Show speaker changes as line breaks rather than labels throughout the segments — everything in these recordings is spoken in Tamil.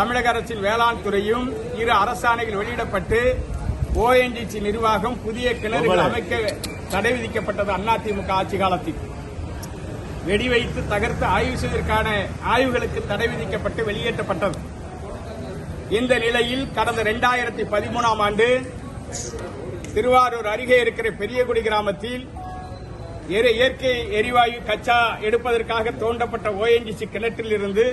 தமிழக அரசின் வேளாண் துறையும் இரு அரசாணைகள் வெளியிடப்பட்டு ஓஎன்ஜிசி நிர்வாகம் புதிய கிணறுகள் அமைக்க தடை விதிக்கப்பட்டது அதிமுக ஆட்சி காலத்தில். வெடி வைத்து தகர்த்து ஆய்வு செய்வதற்கான ஆய்வுகளுக்கு தடை விதிக்கப்பட்டு வெளியேற்றப்பட்டது. இந்த நிலையில் கடந்த இரண்டாயிரத்தி பதிமூணாம் ஆண்டு திருவாரூர் அருகே இருக்கிற பெரியகுடி கிராமத்தில் இயற்கை எரிவாயு கச்சா எடுப்பதற்காக தோண்டப்பட்ட ஓஎன்ஜிசி கிணற்றில் இருந்து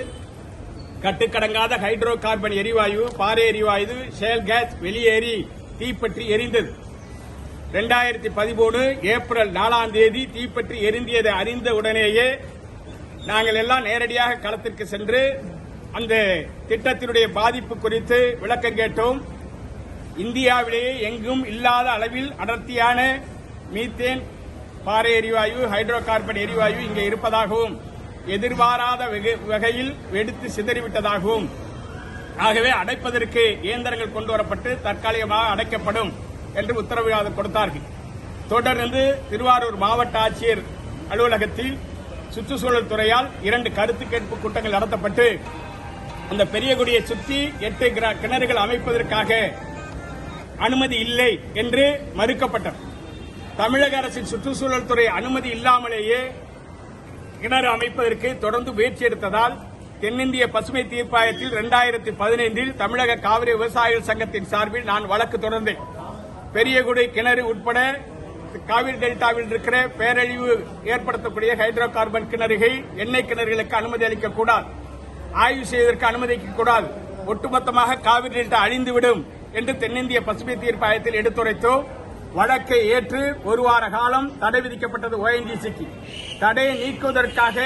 கட்டுக்கடங்காத ஹைட்ரோ கார்பன் எரிவாயு பாறை எரிவாயு ஷேல் கேஸ் வெளியேறி தீப்பற்றி எரிந்தது. இரண்டாயிரத்தி பதிமூணு ஏப்ரல் நாலாம் தேதி தீப்பற்றி எரிந்தியதை அறிந்த உடனேயே நாங்கள் எல்லாம் நேரடியாக களத்திற்கு சென்று அந்த திட்டத்தினுடைய பாதிப்பு குறித்து விளக்கம் கேட்டோம். இந்தியாவிலேயே எங்கும் இல்லாத அளவில் அடர்த்தியான மீத்தேன் பாறை எரிவாயு ஹைட்ரோ கார்பன் எரிவாயு இங்கே இருப்பதாகவும் எதிர்பாராத வகையில் வெடித்து சிதறிவிட்டதாகவும் ஆகவே அடைப்பதற்கு இயந்திரங்கள் கொண்டு வரப்பட்டு தற்காலிகமாக அடைக்கப்படும் என்று உத்தரவு கொடுத்தார்கள். தொடர்ந்து திருவாரூர் மாவட்ட ஆட்சியர் அலுவலகத்தில் சுற்றுச்சூழல் துறையால் இரண்டு கருத்து கேட்பு கூட்டங்கள் நடத்தப்பட்டு அந்த பெரியகுடியை சுற்றி எட்டு கிணறுகள் அமைப்பதற்காக அனுமதி இல்லை என்று மறுக்கப்பட்டது. தமிழக அரசின் சுற்றுச்சூழல் துறை அனுமதி இல்லாமலேயே கிணறு அமைப்பதற்கு தொடர்ந்து முயற்சி எடுத்ததால் தென்னிந்திய பசுமை தீர்ப்பாயத்தில் இரண்டாயிரத்தி பதினைந்தில் தமிழக காவிரி விவசாயிகள் சங்கத்தின் சார்பில் நான் வழக்கு தொடர்ந்தேன். பெரியகுடி கிணறு உட்பட காவிரி டெல்டாவில் இருக்கிற பேரழிவு ஏற்படுத்தக்கூடிய ஹைட்ரோ கார்பன் கிணறுகள் எண்ணெய் கிணறுகளுக்கு அனுமதி அளிக்கக்கூடாது. ஆய்வு செய்வதற்கு அனுமதிக்கக்கூடாது ஒட்டுமொத்தமாக காவிரி டெல்டா அழிந்துவிடும் என்று தென்னிந்திய பசுமை தீர்ப்பாயத்தில் எடுத்துரைத்தோம். வழக்கை ஏற்று ஒரு வார காலம் தடை விதிக்கப்பட்டது ஓஎன்ஜிசிக்கு தடையை நீக்குவதற்காக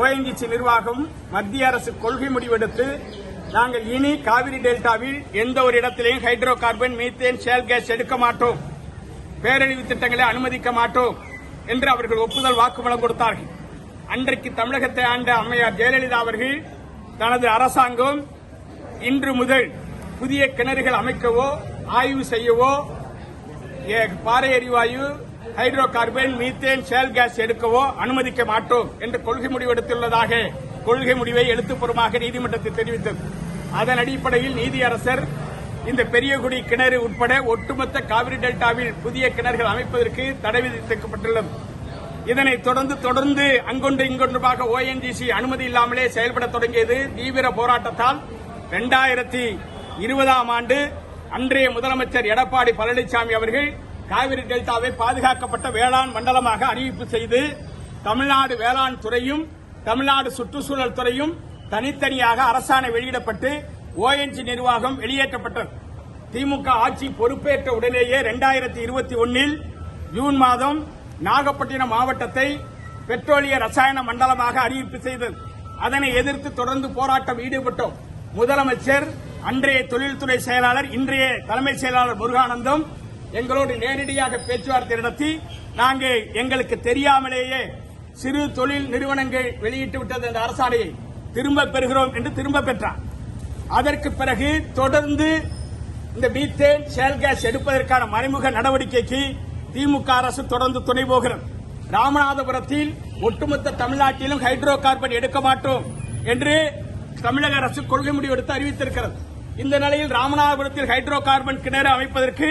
ஓஎன்ஜிசி நிர்வாகம் மத்திய அரசு கொள்கை முடிவெடுத்து நாங்கள் இனி காவிரி டெல்டாவில் எந்த ஒரு இடத்திலையும் hydro carbon methane shale gas எடுக்க மாட்டோம். பேரழிவு திட்டங்களை அனுமதிக்க மாட்டோம் என்று அவர்கள் ஒப்புதல் வாக்குமூலம் கொடுத்தார்கள். அன்றைக்கு தமிழகத்தை ஆண்ட அம்மையார் ஜெயலலிதா அவர்கள் தனது அரசாங்கம் இன்று முதல் புதிய கிணறுகள் அமைக்கவோ ஆய்வு செய்யவோ பாறை எரிவாயு hydro carbon methane shale gas எடுக்கவோ அனுமதிக்க மாட்டோம் என்று கொள்கை முடிவெடுத்துள்ளதாக கொள்கை முடிவை எழுத்துப்பூர்வமாக நீதிமன்றத்தில் தெரிவித்தது. அதன் அடிப்படையில் நீதியரசர் இந்த பெரியகுடி கிணறு உட்பட ஒட்டுமொத்த காவிரி டெல்டாவில் புதிய கிணறுகள் அமைப்பதற்கு தடை விதிக்கப்பட்டுள்ளது. இதனைத் தொடர்ந்து தொடர்ந்து அங்கொன்று இங்கொன்றுமாக ஓஎன்ஜிசி அனுமதி இல்லாமலே செயல்பட தொடங்கியது தீவிர போராட்டத்தால் இரண்டாயிரத்தி இருபதாம் ஆண்டு அன்றைய முதலமைச்சர் எடப்பாடி பழனிசாமி அவர்கள் காவிரி டெல்டாவை பாதுகாக்கப்பட்ட வேளாண் மண்டலமாக அறிவிப்பு செய்து தமிழ்நாடு வேளாண் துறையும் தமிழ்நாடு சுற்றுச்சூழல் துறையும் தனித்தனியாக அரசாணை வெளியிடப்பட்டு ஓஎன்ஜி நிர்வாகம் வெளியேற்றப்பட்டது. திமுக ஆட்சி பொறுப்பேற்ற உடனேயே இரண்டாயிரத்தி இருபத்தி ஒன்னில் ஜூன் மாதம் நாகப்பட்டினம் மாவட்டத்தை பெட்ரோலிய ரசாயன மண்டலமாக அறிவிப்பு செய்தது. அதனை எதிர்த்து தொடர்ந்து போராட்டம் ஈடுபட்டோம். முதலமைச்சர் அன்றைய தொழில்துறை செயலாளர் இன்றைய தலைமைச் செயலாளர் முருகானந்தம் எங்களோடு நேரடியாக பேச்சுவார்த்தை நடத்தி நாங்கள் எங்களுக்கு தெரியாமலேயே சிறு தொழில் நிறுவனங்கள் வெளியிட்டு விட்டது அந்த அரசாணையை திரும்ப பெறுகிறோம் என்று திரும்ப பெற்றார். அதற்கு பிறகு தொடர்ந்து இந்த மீத்தேன் ஷேல் கேஸ் எடுப்பதற்கான மறைமுக நடவடிக்கைக்கு திமுக அரசு தொடர்ந்து துணை போகிறது. ராமநாதபுரத்தில் ஒட்டுமொத்த தமிழ்நாட்டிலும் ஹைட்ரோ கார்பன் எடுக்க மாட்டோம் என்று தமிழக அரசு கொள்கை முடிவெடுத்து அறிவித்திருக்கிறது. இந்த நிலையில் ராமநாதபுரத்தில் ஹைட்ரோ கார்பன் கிணறு அமைப்பதற்கு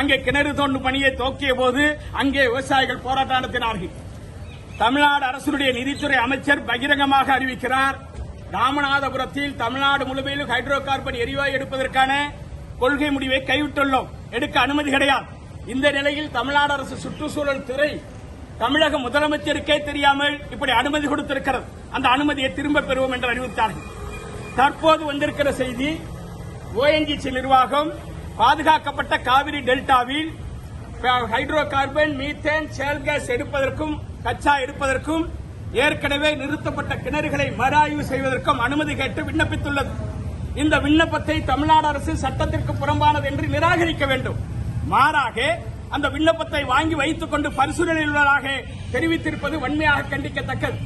அங்கே கிணறு தோண்டும் பணியை துவக்கிய போது அங்கே விவசாயிகள் போராட்டம் நடத்தினார்கள். தமிழ்நாடு அரசுடைய நிதித்துறை அமைச்சர் பகிரங்கமாக அறிவிக்கிறார் ராமநாதபுரத்தில் தமிழ்நாடு முழுமையிலும் ஹைட்ரோ கார்பன் எரிவாயு எடுப்பதற்கான கொள்கை முடிவை கைவிட்டுள்ளோம். எடுக்க அனுமதி கிடையாது. இந்த நிலையில் தமிழ்நாடு அரசு சுற்றுச்சூழல் துறை தமிழக முதலமைச்சருக்கே தெரியாமல் இப்படி அனுமதி கொடுத்திருக்கிறது. அந்த அனுமதியை திரும்ப பெறுவோம் என்று அறிவித்தார்கள் தற்போது வந்திருக்கிற செய்தி ஓஎன்ஜிசி நிர்வாகம் பாதுகாக்கப்பட்ட காவிரி டெல்டாவில் hydro carbon methane shale gas எடுப்பதற்கும் கச்சா எடுப்பதற்கும் ஏற்கனவே நிறுத்தப்பட்ட கிணறுகளை மறுஆய்வு செய்வதற்கும் அனுமதி கேட்டு விண்ணப்பித்துள்ளது. இந்த விண்ணப்பத்தை தமிழ்நாடு அரசு சட்டத்திற்கு புறம்பானது என்று நிராகரிக்க வேண்டும். மாறாக அந்த விண்ணப்பத்தை வாங்கி வைத்துக் கொண்டு பரிசீலனையுள்ளதாக தெரிவித்திருப்பது வன்மையாக கண்டிக்கத்தக்கது.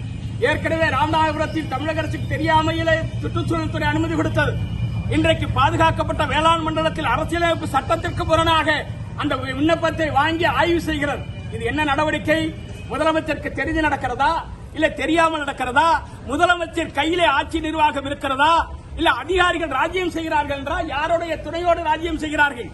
ஏற்கனவே ராமநாதபுரத்தில் தமிழக அரசுக்கு தெரியாமையிலே சுற்றுச்சூழல் துறை அனுமதி கொடுத்தது. இன்றைக்கு பாதுகாக்கப்பட்ட வேளாண் மண்டலத்தில் அரசியலமைப்பு சட்டத்திற்கு புறனாக அந்த விண்ணப்பத்தை வாங்கி ஆய்வு செய்கிறது இது என்ன நடவடிக்கை? முதலமைச்சருக்கு தெரிந்து நடக்கிறதா? இல்ல தெரியாமல் நடக்கிறதா? முதலமைச்சர் கையிலே ஆட்சி நிர்வாகம் இருக்கிறதா? இல்ல அதிகாரிகள் ராஜ்யம் செய்கிறார்கள் என்றால் யாருடைய துணையோடு ராஜ்யம் செய்கிறார்கள்?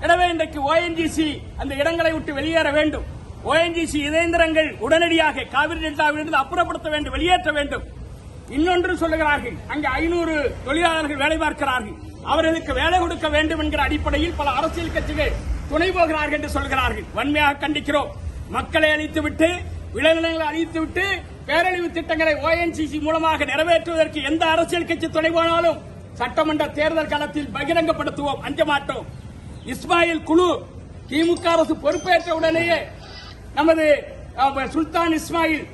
எனவே இன்றைக்கு ஓஎன்ஜிசி அந்த இடங்களை விட்டு வெளியேற வேண்டும். ஓஎன்ஜிசி இயந்திரங்கள் உடனடியாக காவிரி டெல்டாவிலிருந்து அப்புறப்படுத்த வேண்டும் வெளியேற்ற வேண்டும். இன்னொன்று சொல்லுகிறார்கள். அங்கு ஐநூறு தொழிலாளர்கள் வேலை பார்க்கிறார்கள். அவர்களுக்கு வேலை கொடுக்க வேண்டும் என்கிற அடிப்படையில் பல அரசியல் கட்சிகள் துணை போகிறார்கள் என்று சொல்கிறார்கள். வன்மையாக கண்டிக்கிறோம். மக்களை அழித்துவிட்டு விளைநிலங்களை அழித்துவிட்டு பேரழிவு திட்டங்களை ஓஎன்சிசி மூலமாக நிறைவேற்றுவதற்கு எந்த அரசியல் கட்சி துணை போனாலும் சட்டமன்ற தேர்தல் காலத்தில் பகிரங்கப்படுத்துவோம் அஞ்ச மாட்டோம். இஸ்மாயில் குழு திமுக அரசு பொறுப்பேற்ற உடனேயே நமது சுல்தான் இஸ்மாயில்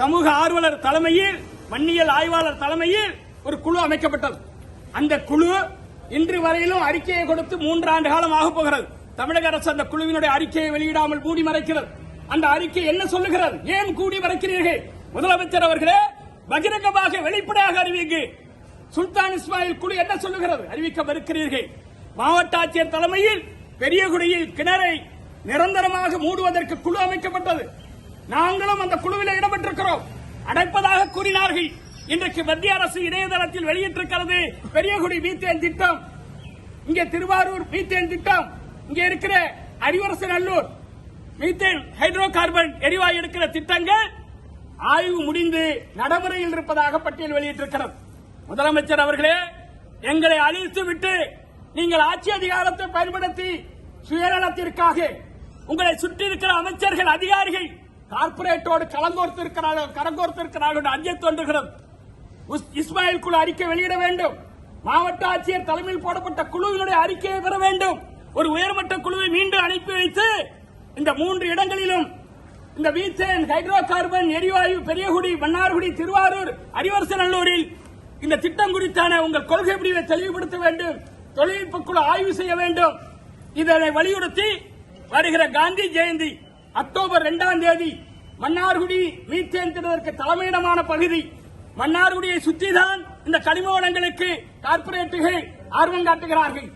சமூக ஆர்வலர் தலைமையில் மண்ணியல் ஆய்வாளர் தலைமையில் ஒரு குழு அமைக்கப்பட்டது. அந்த குழு இன்று வரையிலும் அறிக்கையை கொடுத்து மூன்று ஆண்டு காலம் ஆக போகிறது. தமிழக அரசு அந்த குழுவினுடைய அறிக்கையை வெளியிடாமல் மூடி மறைக்கிறது. அந்த அறிக்கை என்ன சொல்லுகிறது? ஏன் கூடி மறைக்கிறீர்கள்? முதலமைச்சர் அவர்களே பகிரங்கமாக வெளிப்படையாக அறிவிங்க சுல்தான் இஸ்மாயில் குழு என்ன சொல்லுகிறது? அறிவிக்க மறுக்கிறீர்கள். மாவட்ட ஆட்சியர் தலைமையில் பெரியகுடியில் கிணறை நிரந்தரமாக மூடுவதற்கு குழு அமைக்கப்பட்டது. நாங்களும் அந்த குழுவில் இடம்பெற்றிருக்கிறோம் அடைப்பதாக கூறினார்கள். இன்றைக்கு மத்திய அரசு இணையதளத்தில் வெளியிட்டிருக்கிறது பெரியகுடி மீத்தேன் திட்டம். இங்கே திருவாரூர் மீத்தேன் திட்டம். இங்கே இருக்கிற அரிவரசு நல்லூர். மீத்தேன் ஹைட்ரோ கார்பன் எரிவாயு எடுக்கிற திட்டங்கள் ஆய்வு முடிந்து நடைமுறையில் இருப்பதாக பட்டியல் வெளியிட்டிருக்கிறது. முதலமைச்சர் அவர்களே எங்களை அழித்து விட்டு நீங்கள் ஆட்சி அதிகாரத்தை பயன்படுத்தி சுயநலத்திற்காக உங்களை சுற்றி இருக்கிற அமைச்சர்கள் அதிகாரிகள் கார்பரேட்டோடு கலங்கோர்த்து இருக்கிறார்கள் கரங்கோர்த்து இருக்கிறார்கள் என்று அஞ்ச தோன்றுகிறது. இஸ்மாயில் குழு அறிக்கை வெளியிட வேண்டும். மாவட்ட ஆட்சியர் தலைமையில் போடப்பட்ட குழுவினுடைய அறிக்கையை பெற வேண்டும். ஒரு உயர்மட்ட குழுவை மீண்டும் அனுப்பி வைத்து இந்த மூன்று இடங்களிலும் இந்த மீத்தேன் ஹைட்ரோ கார்பன் எரிவாயு பெரியகுடி மன்னார்குடி திருவாரூர் அரிவரசநல்லூரில் இந்த திட்டம் குறித்தான உங்கள் கொள்கை முடிவை தெளிவுபடுத்த வேண்டும். தொழில்நுட்ப குழு ஆய்வு செய்ய வேண்டும். இதனை வலியுறுத்தி வருகிற காந்தி ஜெயந்தி அக்டோபர் இரண்டாம் தேதி மன்னார்குடி மீத்தேன் திட்டத்திற்கு தலைமையிடமான பகுதி. மன்னார்குடியை சுற்றிதான் இந்த கனிம வளங்களுக்கு கார்பரேட்டுகள் ஆர்வம் காட்டுகிறார்கள்.